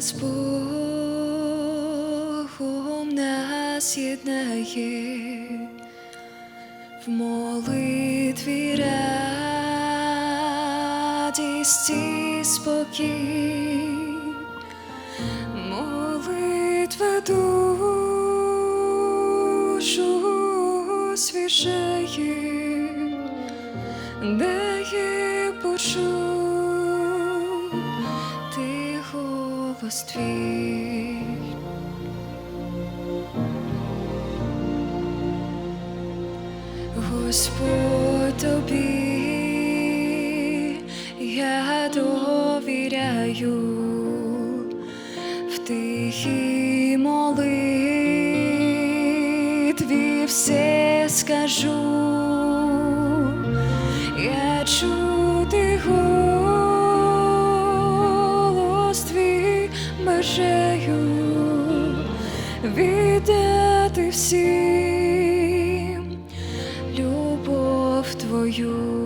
з Богом нас єднає. В молитві радість і спокій, молитва душу освіжає, дає почути голос твій. Господь тобі я довіряю в тихій молитві все скажу, бажаю віддати всім любов твою.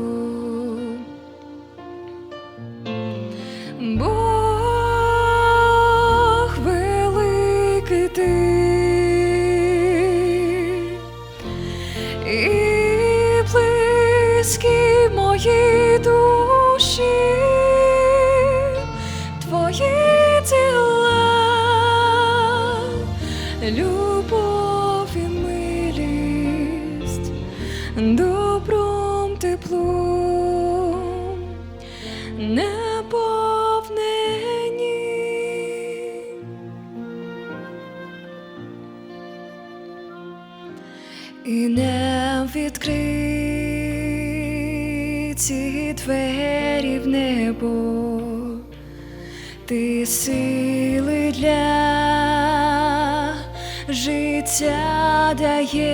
І близькі мої душі, любов і милість, добром теплом наповнені. І нам відкриті двері в небо, ти сили для життя даєш,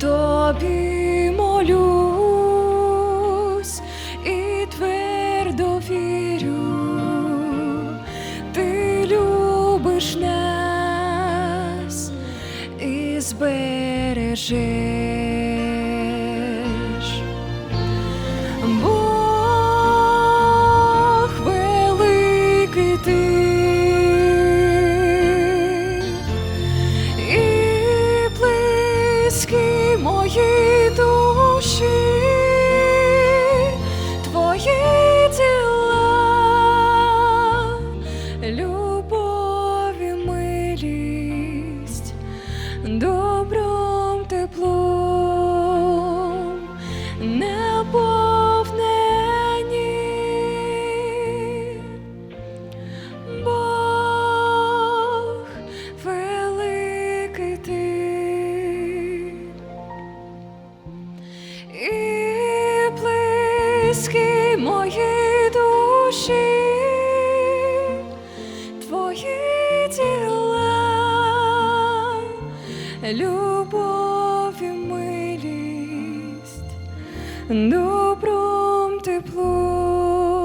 тобі молюсь і твердо вірю, ти любиш нас і збережеш. тиски мої душі, твої діла, любов і милість, добром теплом.